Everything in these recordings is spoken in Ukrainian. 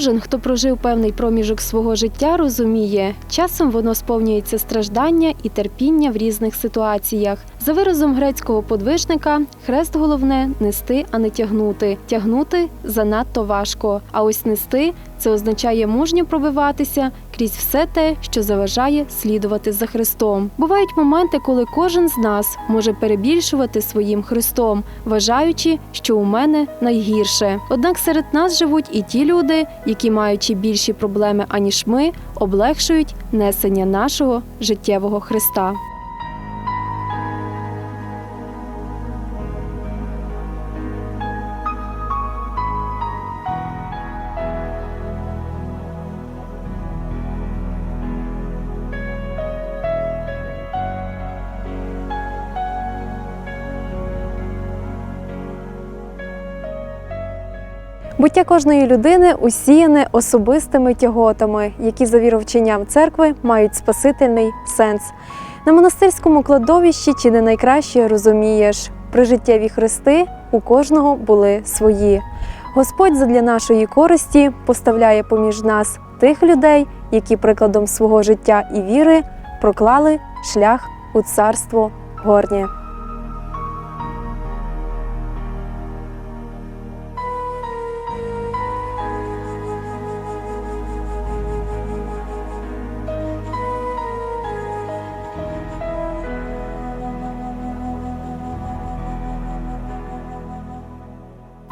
Кожен, хто прожив певний проміжок свого життя, розуміє, часом воно сповнюється страждання і терпіння в різних ситуаціях. За виразом грецького подвижника, хрест головне нести, а не тягнути. Тягнути занадто важко. А ось нести це означає мужньо пробиватися крізь все те, що заважає слідувати за Христом. Бувають моменти, коли кожен з нас може перебільшувати своїм Христом, вважаючи, що у мене найгірше. Однак серед нас живуть і ті люди, які, маючи більші проблеми аніж ми, облегшують несення нашого життєвого Христа. Буття кожної людини усіяне особистими тяготами, які за віровченням церкви мають спасительний сенс. На монастирському кладовищі чи не найкраще розумієш, прижиттєві хрести у кожного були свої. Господь задля нашої користі поставляє поміж нас тих людей, які прикладом свого життя і віри проклали шлях у царство горнє.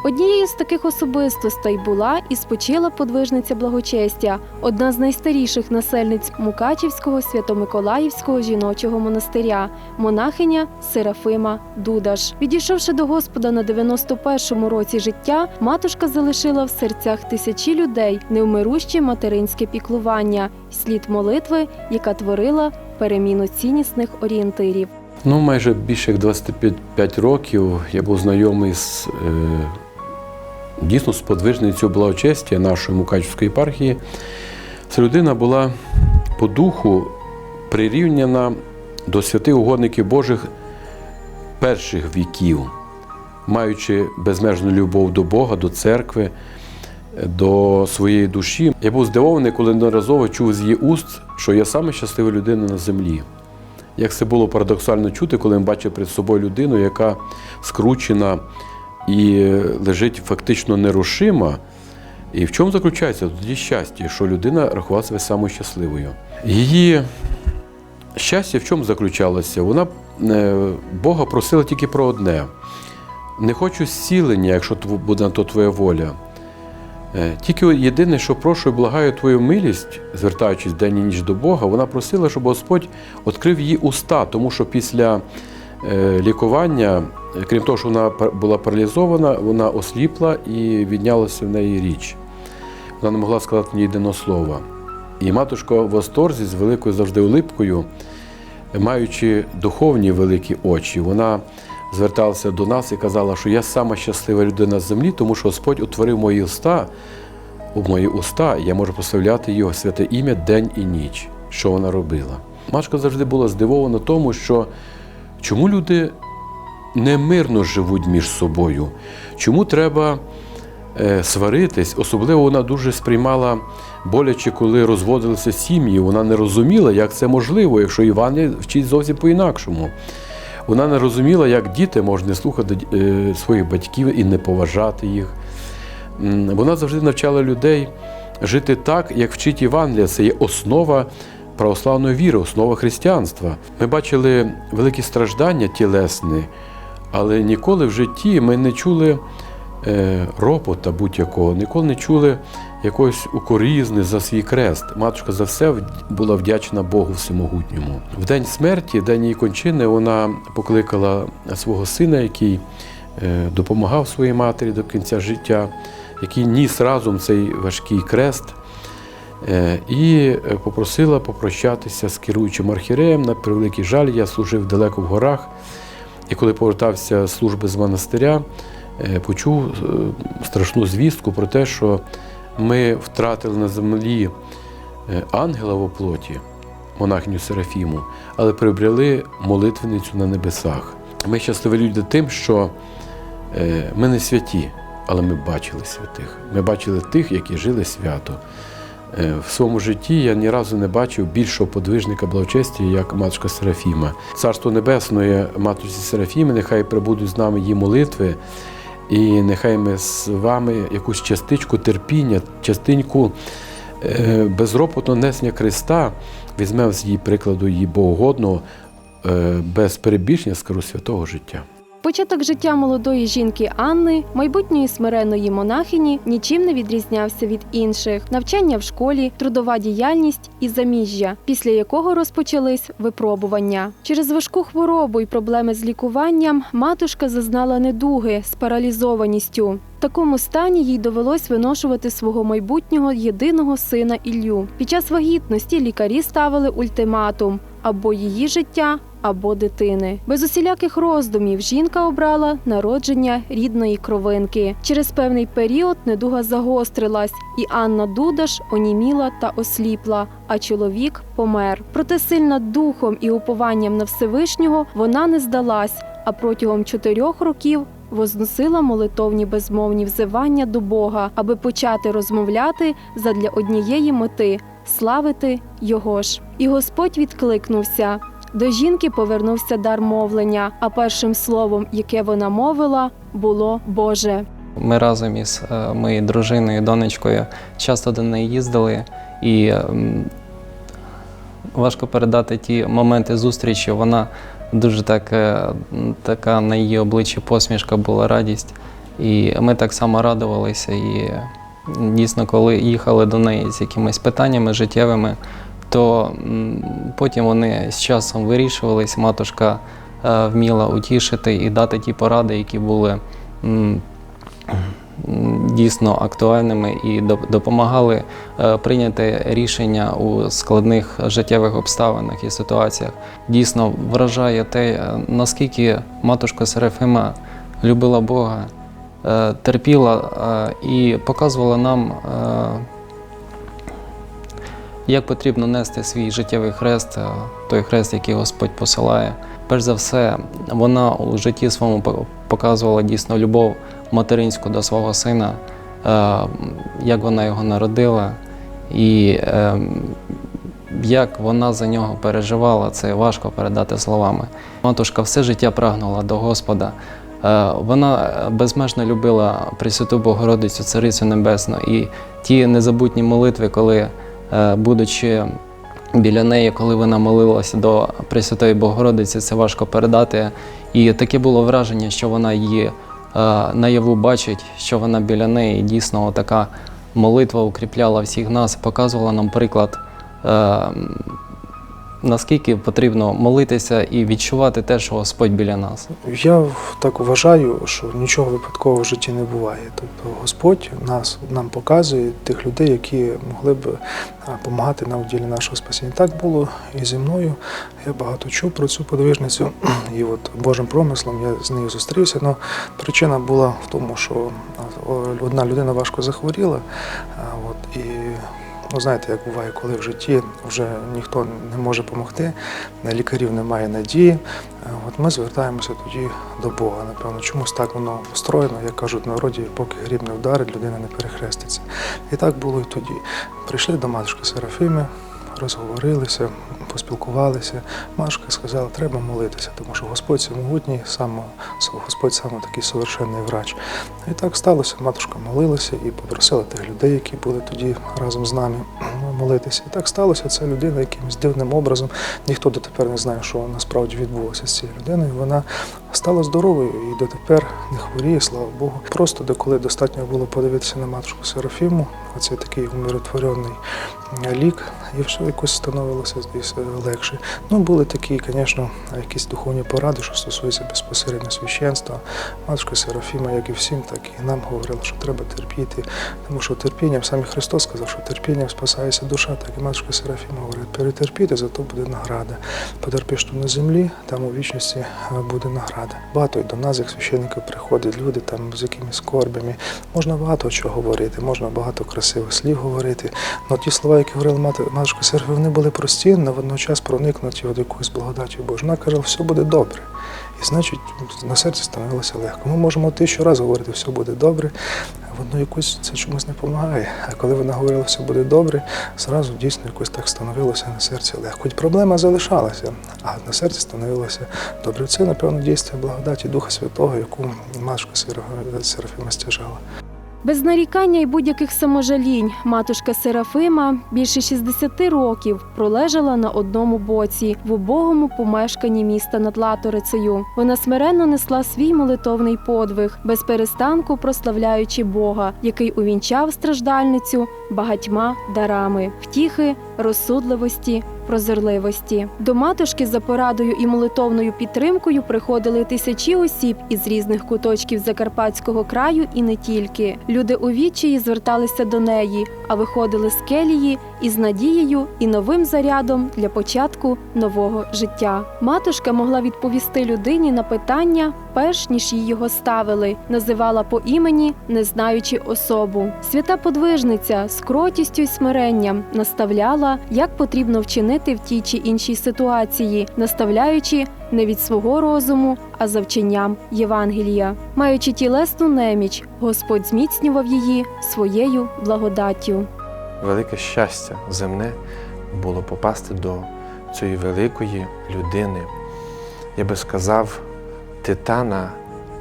Однією з таких особистостей була і спочила подвижниця благочестя, одна з найстаріших насельниць Мукачівського свято-миколаївського жіночого монастиря, монахиня Серафима Дудаш. Відійшовши до Господа на 91-му році життя, матушка залишила в серцях тисячі людей невмируще материнське піклування, слід молитви, яка творила переміну ціннісних орієнтирів. Ну, майже більше як 25 років я був знайомий з е, дійсно з подвижницею благочестя нашої Мукачівської єпархії. Ця людина була по духу прирівняна до святих угодників Божих перших віків, маючи безмежну любов до Бога, до церкви, до своєї душі. Я був здивований, коли неодноразово чув з її уст, що я саме щаслива людина на землі. Як це було парадоксально чути, коли ми бачив перед собою людину, яка скручена і лежить фактично нерушима. І в чому заключається тоді щастя, що людина рахувала себе самою щасливою. Її щастя в чому заключалося? Вона е, Бога просила тільки про одне: не хочу зцілення, якщо буде на то твоя воля. Е, Тільки єдине, що прошу і благаю твою милість, звертаючись день і ніч до Бога, вона просила, щоб Господь відкрив її уста, тому що після лікування, е, крім того, що вона була паралізована, вона осліпла і віднялася в неї річ. Вона не могла сказати ні єдиного слова. І матушка в восторзі з великою завжди улипкою, маючи духовні великі очі, вона зверталася до нас і казала, що я сама щаслива людина з землі, тому що Господь утворив мої уста, у мої уста, я можу прославляти його святе ім'я день і ніч, що вона робила. Матушка завжди була здивована тому, що чому люди немирно живуть між собою, чому треба е, сваритись. Особливо вона дуже сприймала боляче, коли розводилися сім'ї. Вона не розуміла, як це можливо, якщо Іван вчить зовсім по-інакшому. Вона не розуміла, як діти можуть не слухати е, своїх батьків і не поважати їх. Вона завжди навчала людей жити так, як вчить Євангелія. Це є основа православної віри, основа християнства. Ми бачили великі страждання тілесні, але ніколи в житті ми не чули е, ропота будь-якого, ніколи не чули якогось укорізни за свій крест. Матушка за все була вдячна Богу Всемогутньому. В день смерті, день її кончини, вона покликала свого сина, який е, допомагав своїй матері до кінця життя, який ніс разом цей важкий крест. Е, І е, попросила попрощатися з керуючим архіреєм. На превеликий жаль, я служив далеко в горах. І коли повертався з служби з монастиря, е, почув страшну звістку про те, що ми втратили на землі ангела в оплоті, монахиню Серафіму, але приобрели молитвеницю на небесах. Ми щасливі люди тим, що ми не святі, але ми бачили святих. Ми бачили тих, які жили свято. Е, В своєму житті я ні разу не бачив більшого подвижника благочесті, як матушка Серафіма. Царство Небесної матушці Серафіми, нехай прибудуть з нами її молитви, і нехай ми з вами якусь частичку терпіння, частинку е, безропотного несення Христа візьмемо з її прикладу її богогодного, е, без перебільшення скажу святого життя. Початок життя молодої жінки Анни, майбутньої смиренної монахині, нічим не відрізнявся від інших: навчання в школі, трудова діяльність і заміжжя, після якого розпочались випробування. Через важку хворобу і проблеми з лікуванням матушка зазнала недуги з паралізованістю. В такому стані їй довелось виношувати свого майбутнього єдиного сина Іллю. Під час вагітності лікарі ставили ультиматум або її життя, або дитини. Без усіляких роздумів жінка обрала народження рідної кровинки. Через певний період недуга загострилась, і Анна Дудаш оніміла та осліпла, а чоловік помер. Проте сильна духом і упованням на Всевишнього вона не здалась, а протягом чотирьох років возносила молитовні безмовні взивання до Бога, аби почати розмовляти задля однієї мети славити його ж. І Господь відкликнувся. До жінки повернувся дар мовлення, а першим словом, яке вона мовила, було Боже. Ми разом із е, моєю дружиною, донечкою часто до неї їздили, і важко передати ті моменти зустрічі. Вона дуже так, е, така на її обличчі посмішка була радість. І ми так само радувалися. І дійсно, коли їхали до неї з якимись питаннями життєвими, то потім вони з часом вирішувались. Матушка е, вміла утішити і дати ті поради, які були. дійсно актуальними і допомагали е, прийняти рішення у складних життєвих обставинах і ситуаціях. Дійсно вражає те, е, наскільки матушка Серафима любила Бога, терпіла і показувала нам. Як потрібно нести свій життєвий хрест, е, той хрест, який Господь посилає. Перш за все, вона у житті своєму показувала дійсно любов материнську до свого сина, е, як вона його народила, і е, як вона за нього переживала, це важко передати словами. Матушка все життя прагнула до Господа. Е, Вона безмежно любила Пресвяту Богородицю, Царицю Небесну, і ті незабутні молитви, коли, будучи біля неї, коли вона молилася до Пресвятої Богородиці, це важко передати. І таке було враження, що вона її е, наяву бачить, що вона біля неї. Дійсно така молитва укріпляла всіх нас, показувала нам приклад, е, наскільки потрібно молитися і відчувати те, що Господь біля нас. Я так вважаю, що нічого випадкового в житті не буває. Тобто Господь нас нам показує тих людей, які могли б допомагати нам в ділі нашого спасіння. Так було і зі мною. Я багато чув про цю подвижницю, і от Божим промислом я з нею зустрівся. Но причина була в тому, що одна людина важко захворіла. От, і Ну, знаєте, як буває, коли в житті вже ніхто не може допомогти, лікарів немає надії. От ми звертаємося тоді до Бога. Напевно, чомусь так воно встроєно, як кажуть в народі, поки гріб не вдарить, людина не перехреститься. І так було і тоді. Прийшли до матушки Серафіми, розговорилися, поспілкувалися. Матушка сказала, треба молитися, тому що Господь всемогутній, сам, Господь саме такий совершенний врач. І так сталося. Матушка молилася і попросила тих людей, які були тоді разом з нами, молитися. І так сталося. Ця людина якимось дивним образом. Ніхто дотепер не знає, що насправді відбулося з цією людиною. Вона стала здоровою і дотепер не хворіє, слава Богу. Просто деколи достатньо було подивитися на матушку Серафіму, оцей такий умиротворений лік, і все якось становилося легше. Ну, були такі, звісно, якісь духовні поради, що стосуються безпосередньо священства. Матушка Серафіма, як і всім, так і нам говорила, що треба терпіти, тому що терпінням, саме Христос сказав, що терпінням спасається душа, так і матушка Серафіма говорить, перетерпіти, зато буде награда. Потерпіш тут на землі, там у вічності е, буде награда. Багато і до нас, як священників, приходять люди там з якимись скорбями. Можна багато чого говорити, можна багато красивих слів говорити. Але ті слова, які говорила матушка Серафіма, вони були прості, але водночас проникнуті от якоюсь благодаттю Божою. Вона каже, все буде добре. І значить, на серці становилося легко. Ми можемо тисячу разів говорити, все буде добре, воно якось це чомусь не допомагає. А коли вона говорила, все буде добре, зразу дійсно якось так становилося на серці легко. Хоч проблема залишалася, а на серці становилося добре. Це, напевно, дійство благодаті Духа Святого, яку Сераф- Серафіма стяжала. Без нарікання і будь-яких саможалінь матушка Серафима більше 60 років пролежала на одному боці в убогому помешканні міста над Латорицею. Вона смиренно несла свій молитовний подвиг, без перестанку прославляючи Бога, який увінчав страждальницю багатьма дарами втіхи, розсудливості. Прозорливості до матушки за порадою і молитовною підтримкою приходили тисячі осіб із різних куточків Закарпатського краю і не тільки. Люди у відчаї зверталися до неї, а виходили з келії із надією і новим зарядом для початку нового життя. Матушка могла відповісти людині на питання, перш ніж їй його ставили, називала по імені, не знаючи особу. Свята подвижниця з кротістю й смиренням наставляла, як потрібно вчинити в тій чи іншій ситуації, наставляючи не від свого розуму, а за вченням Євангелія. Маючи тілесну неміч, Господь зміцнював її своєю благодаттю. Велике щастя земне було попасти до цієї великої людини. Я би сказав, титана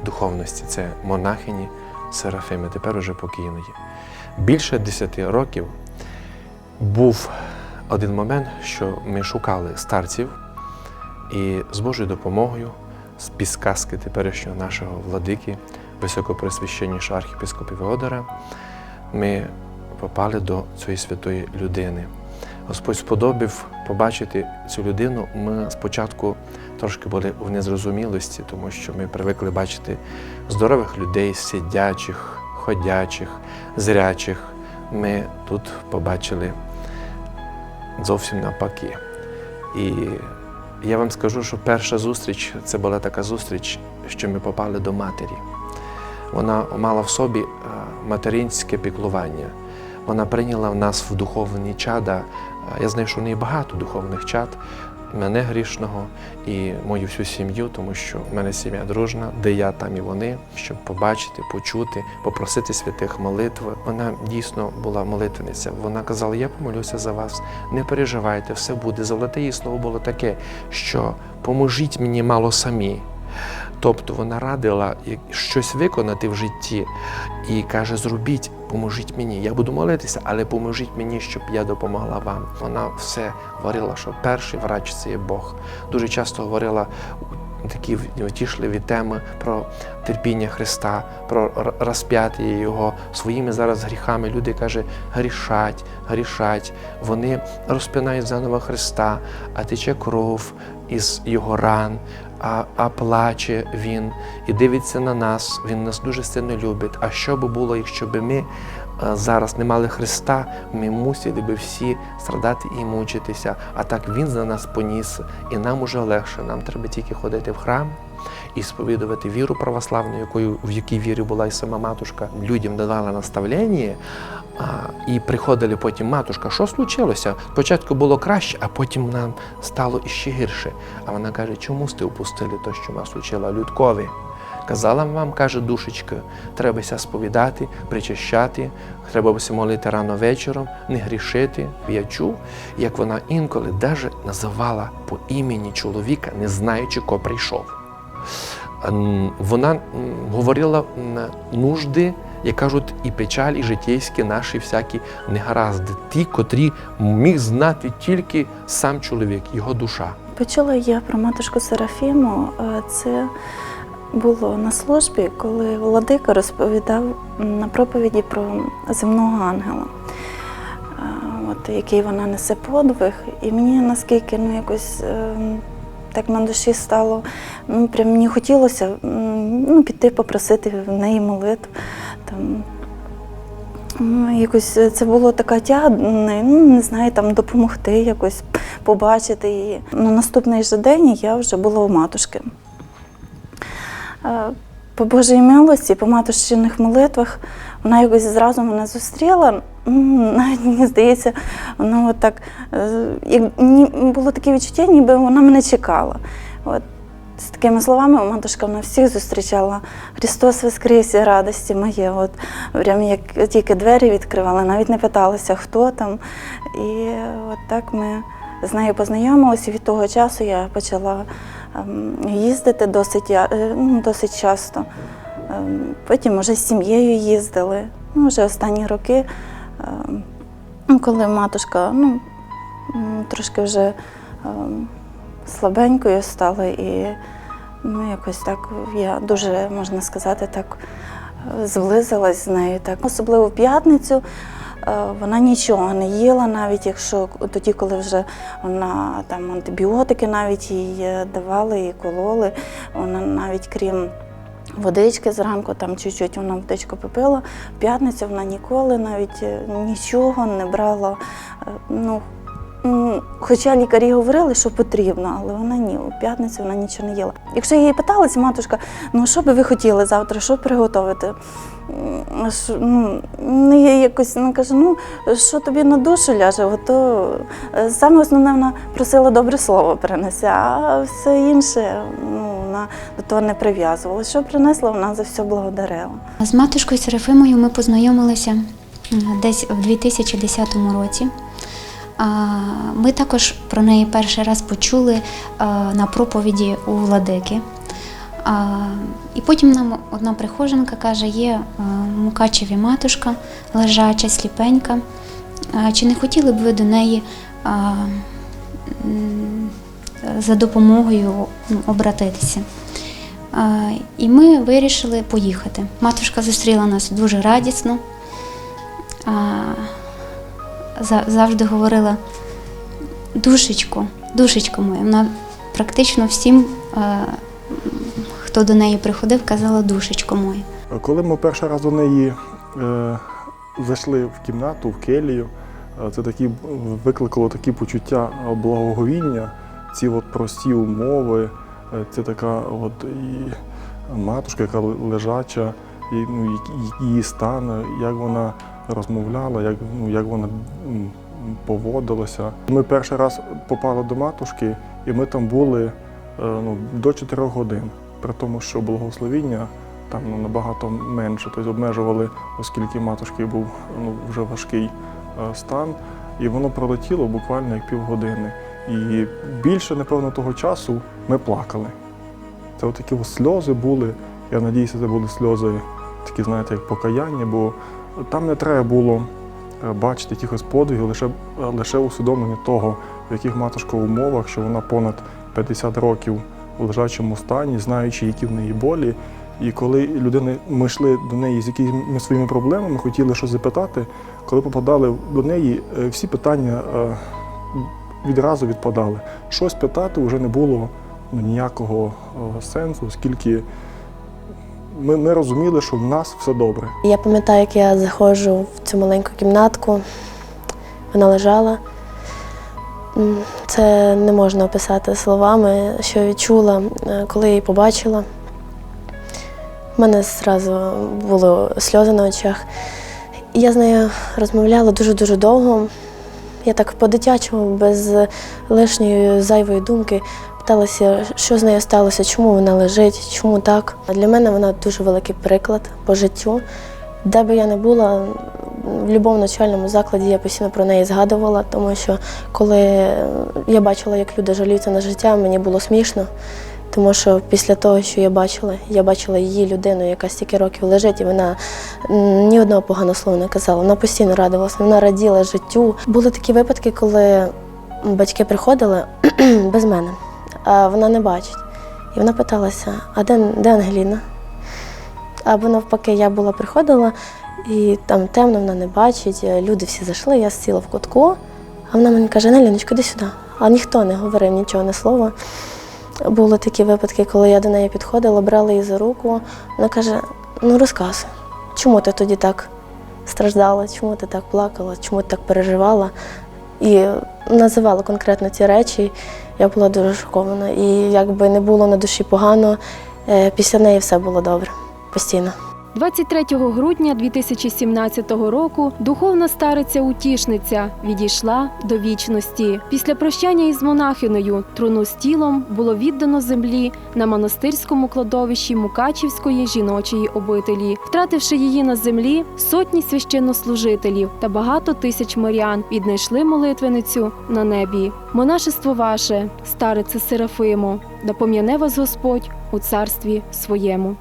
духовності це монахині Серафими, тепер уже покійної. Більше десяти років був один момент, що ми шукали старців, і з Божою допомогою, з підсказки теперішнього нашого владики, високопресвященнішого архіпископа Феодора, ми попали до цієї святої людини. Господь сподобав побачити цю людину. Ми спочатку трошки були в незрозумілості, тому що ми привикли бачити здорових людей, сидячих, ходячих, зрячих. Ми тут побачили зовсім навпаки. І я вам скажу, що перша зустріч це була така зустріч, що ми попали до матері. Вона мала в собі е, материнське піклування. Вона прийняла в нас в духовні чада. Е, Я знаю, що в неї багато духовних чад, мене грішного і мою всю сім'ю, тому що в мене сім'я дружна, де я, там і вони, щоб побачити, почути, попросити святих молитв. Вона дійсно була молитвениця. Вона казала: Я помолюся за вас, не переживайте, все буде. Золоте її слово було таке, що поможіть мені мало самі. Тобто вона радила щось виконати в житті і каже: зробіть, поможіть мені. Я буду молитися, але поможіть мені, щоб я допомогла вам. Вона все говорила, що перший врач це є Бог. Дуже часто говорила такі втішливі теми про терпіння Христа, про р- розп'яття Його своїми зараз гріхами. Люди каже, грішать, грішать. Вони розпинають заново Христа, а тече кров із Його ран. А, а плаче він і дивиться на нас. Він нас дуже сильно любить. А що би було, якщо б ми е, зараз не мали Христа, ми мусили би всі страдати і мучитися. А так Він за нас поніс, і нам уже легше. Нам треба тільки ходити в храм і сповідувати віру православну, якою в якій вірі була і сама матушка. Людям давала наставлення. А, і приходили потім матушка, що случилося? Спочатку було краще, а потім нам стало іще гірше. А вона каже, чому сте упустили те, що нас учила Людкові? Казала вам, каже душечка, требася сповідати, причащати, треба бися молити рано вечором, не грішити. Я чув, як вона інколи навіть називала по імені чоловіка, не знаючи, ко прийшов. Вона говорила нужди, як кажуть, і печаль, і житейські наші всякі негаразди, ті, котрі міг знати тільки сам чоловік, його душа. Почула я про матушку Серафіму. Е, Це було на службі, коли владика розповідав на проповіді про земного ангела, Е, от, який вона несе подвиг. І мені наскільки ну, якось е, так на душі стало, ну, прям мені хотілося ну, піти попросити в неї молитв. Там, Ну, Якось е, це було така тяга, ну, не знаю, там допомогти якось побачити її. На наступний же день я вже була у матушки. Е, По Божій милості, по матушчиних молитвах, вона якось зразу мене зустріла. Навіть мені здається, вона от так, е, було таке відчуття, ніби вона мене чекала. От, з такими словами матушка вона всіх зустрічала. Христос Воскрес, і радості моє. От, прям як тільки двері відкривала, навіть не питалася, хто там. І от так ми з нею познайомилися. Від того часу я почала ем, їздити досить, е, ну, досить часто. Ем, Потім вже з сім'єю їздили. Ну, вже останні роки, ем, коли матушка ну, трошки вже слабенькою стала і ну, якось так я дуже, можна сказати, так е, зблизилась з нею. Так. Особливо в п'ятницю е, вона нічого не їла, навіть якщо тоді, коли вже вона там антибіотики навіть їй е, давали і кололи, вона навіть крім водички зранку, там чуть-чуть вона водичку попила. В п'ятницю вона ніколи навіть нічого не брала. Ну, Хоча лікарі говорили, що потрібно, але вона ні, у п'ятницю вона нічого не їла. Якщо її питалася, матушка, ну що би ви хотіли завтра, що приготувати? Ну, ну, я якось ну, кажу, ну що тобі на душу ляже, ото е, саме основне вона просила добре слово принесе, а все інше ну, вона до того не прив'язувала. Що принесла, вона за все благодарила. З матушкою Серафимою ми познайомилися десь в 2010 році. Ми також про неї перший раз почули на проповіді у Владики. І потім нам одна прихожанка каже, є в Мукачеві матушка, лежача, сліпенька. Чи не хотіли б ви до неї за допомогою ну, обратитися? І ми вирішили поїхати. Матушка зустріла нас дуже радісно. Завжди говорила душечко, душечко моя. Вона практично всім, е, хто до неї приходив, казала душечко моя. Коли ми перший раз до неї е, зайшли в кімнату, в келію, е, це такі викликало такі почуття благоговіння, ці от прості умови, е, це така от і матушка, яка лежача, і, ну, її стан, як вона розмовляла, як, ну, як вона поводилася. Ми перший раз попали до матушки, і ми там були е, ну, до 4 годин, при тому, що благословіння там ну, набагато менше, тобто обмежували, оскільки матушки був ну, вже важкий е, стан, і воно пролетіло буквально як півгодини. І більше, напевно, того часу ми плакали. Це от такі сльози були. Я надіюся, це були сльози, такі, знаєте, як покаяння, бо там не треба було е, бачити якихось подвигів, лише, лише усвідомлення того, в яких матушка умовах, що вона понад 50 років у лежачому стані, знаючи, які в неї болі. І коли людини, ми йшли до неї з якимись своїми проблемами, хотіли щось запитати, коли попадали до неї, е, всі питання е, відразу відпадали. Щось питати вже не було ну, ніякого сенсу, оскільки ми, ми розуміли, що в нас все добре. Я пам'ятаю, як я заходжу в цю маленьку кімнатку, вона лежала. Це не можна описати словами, що відчула, е, коли я її побачила. У мене зразу були сльози на очах. Я з нею розмовляла дуже-дуже довго. Я так по-дитячому, без лишньої зайвої думки, питалася, що з нею сталося, чому вона лежить, чому так. Для мене вона дуже великий приклад по життю. Де би я не була, в будь-якому навчальному закладі я постійно про неї згадувала, тому що коли я бачила, як люди жаліються на життя, мені було смішно. Тому що після того, що я бачила, я бачила її людину, яка стільки років лежить, і вона ні одного поганого слова не казала. Вона постійно радувалася, вона раділа життю. Були такі випадки, коли батьки приходили без мене, вона не бачить. І вона питалася: а де, де Ангеліна? Або навпаки, я була приходила, і там темно, вона не бачить. Люди всі зайшли, я сіла в кутку, а вона мені каже: Неліночка, іди сюди. А ніхто не говорив нічого, не слова. Були такі випадки, коли я до неї підходила, брала її за руку. Вона каже: ну розказуй, чому ти тоді так страждала, чому ти так плакала, чому ти так переживала. І називала конкретно ці речі. Я була дуже шокована. І якби не було на душі погано, е, після неї все було добре постійно. 23 грудня 2017 року духовна стариця Утішниця відійшла до вічності. Після прощання із монахиною труну з тілом було віддано землі на монастирському кладовищі Мукачівської жіночої обителі, втративши її на землі, сотні священнослужителів та багато тисяч мирян віднайшли молитвеницю на небі. Монашество ваше, старице Серафимо, да пом'яне вас Господь у царстві своєму.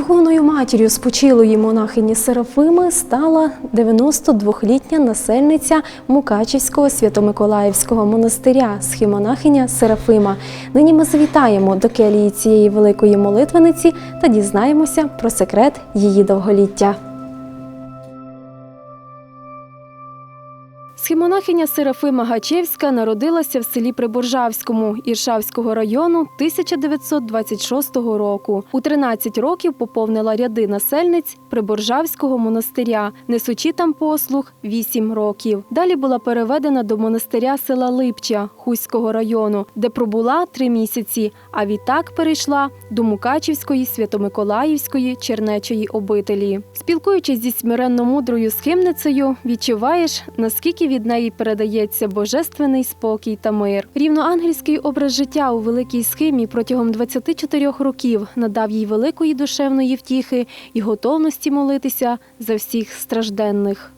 Духовною матір'ю спочилої монахині Серафими стала 92-літня насельниця Мукачівського Свято-Миколаївського монастиря, схімонахиня Серафима. Нині ми завітаємо до келії цієї великої молитвениці та дізнаємося про секрет її довголіття. Схімонахиня Серафима Гачевська народилася в селі Приборжавському Іршавського району 1926 року. У 13 років поповнила ряди насельниць Приборжавського монастиря, несучи там послуг 8 років. Далі була переведена до монастиря села Липча Хуського району, де пробула 3 місяці, а відтак перейшла до Мукачівської Свято-Миколаївської Чернечої обителі. Спілкуючись зі смиренно мудрою схимницею, відчуваєш, наскільки від неї передається божественний спокій та мир. Рівноангельський образ життя у великій схимі протягом 24 років надав їй великої душевної втіхи і готовності молитися за всіх стражденних.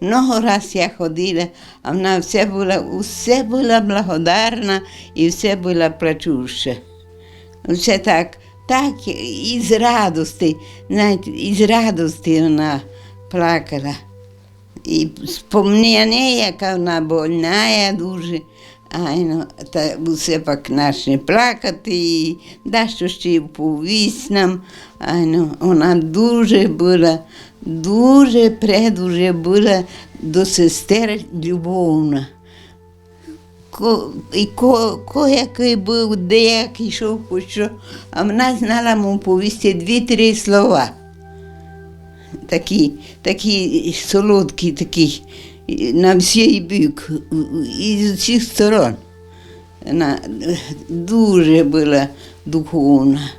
Много раз я ходила, а вона все була, все була благодарна і все була плачуща. Все так, так із радості, знаєте, із радості вона плакала. І спомнення, яка вона больна дуже. Ай, ну, та усе пак наш не плакати, і дещо ще повість нам. Ай, ну, вона дуже була, дуже, предуже була до сестер любовна. Ко, і ко, ко який був, де як йшов, що, а вона знала йому повісти дві-три слова. Такі, такий солодкі, такий, на всій бік, і з усіх сторон. Вона дуже була духовна.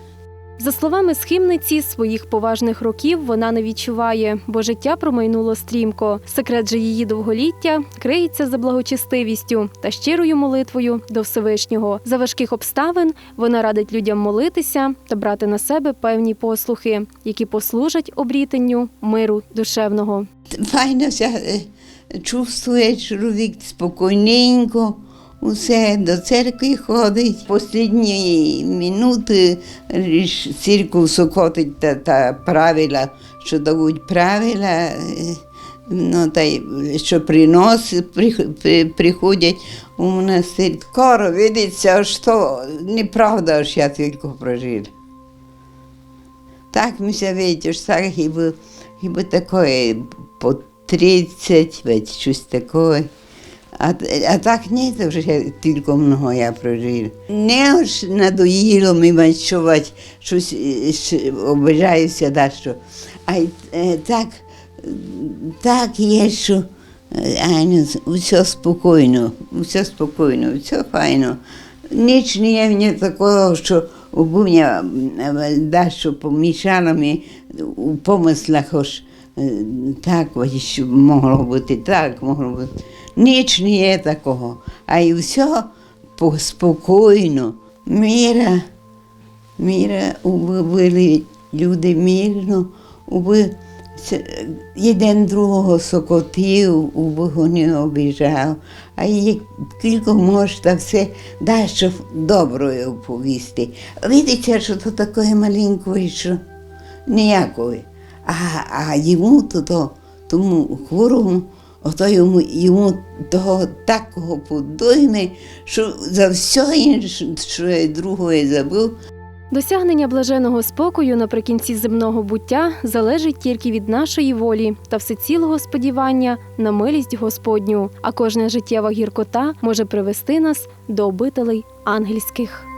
За словами схимниці, своїх поважних років вона не відчуває, бо життя промайнуло стрімко. Секрет же її довголіття криється за благочестивістю та щирою молитвою до Всевишнього. За важких обставин вона радить людям молитися та брати на себе певні послухи, які послужать обрітенню миру душевного. Файно е, чувствує чоловік спокійненько, усе до церкви ходить. Останні минути церкву сокотить та, та правила, що дають правила, е, ну, та що приноси при- при- приходять у монастир. Скоро видиться, що неправда, що я тільки прожила. Так ми се видиш, так хіба, хіба таке по 30, ведь щось таке. А, а так ні, то вже тільки много я прожила. Не аж надоїло мені чувати, щось е, обижаюся, да, що. А й, е, так, так є, що е, все спокійно, все спокійно, все файно. Ніч не є мені такого, що обуня дещо помішало мені у помислах, аж е, так, ось, могло бути так, могло бути. Ніч не є такого, а й все спокійно. Міра, міра, уби були люди мирно, уби один другого сокотів, убого не обіжав, а як тільки можна все дещо доброю оповісти. Видите, що то таке маленької, що ніякої. А, а йому то, то тому хворому, ото йому, йому того такого подойме, що за все інше, що я другое забув, Досягнення блаженого спокою наприкінці земного буття залежить тільки від нашої волі та всецілого сподівання на милість Господню, а кожна життєва гіркота може привести нас до обителей ангельських.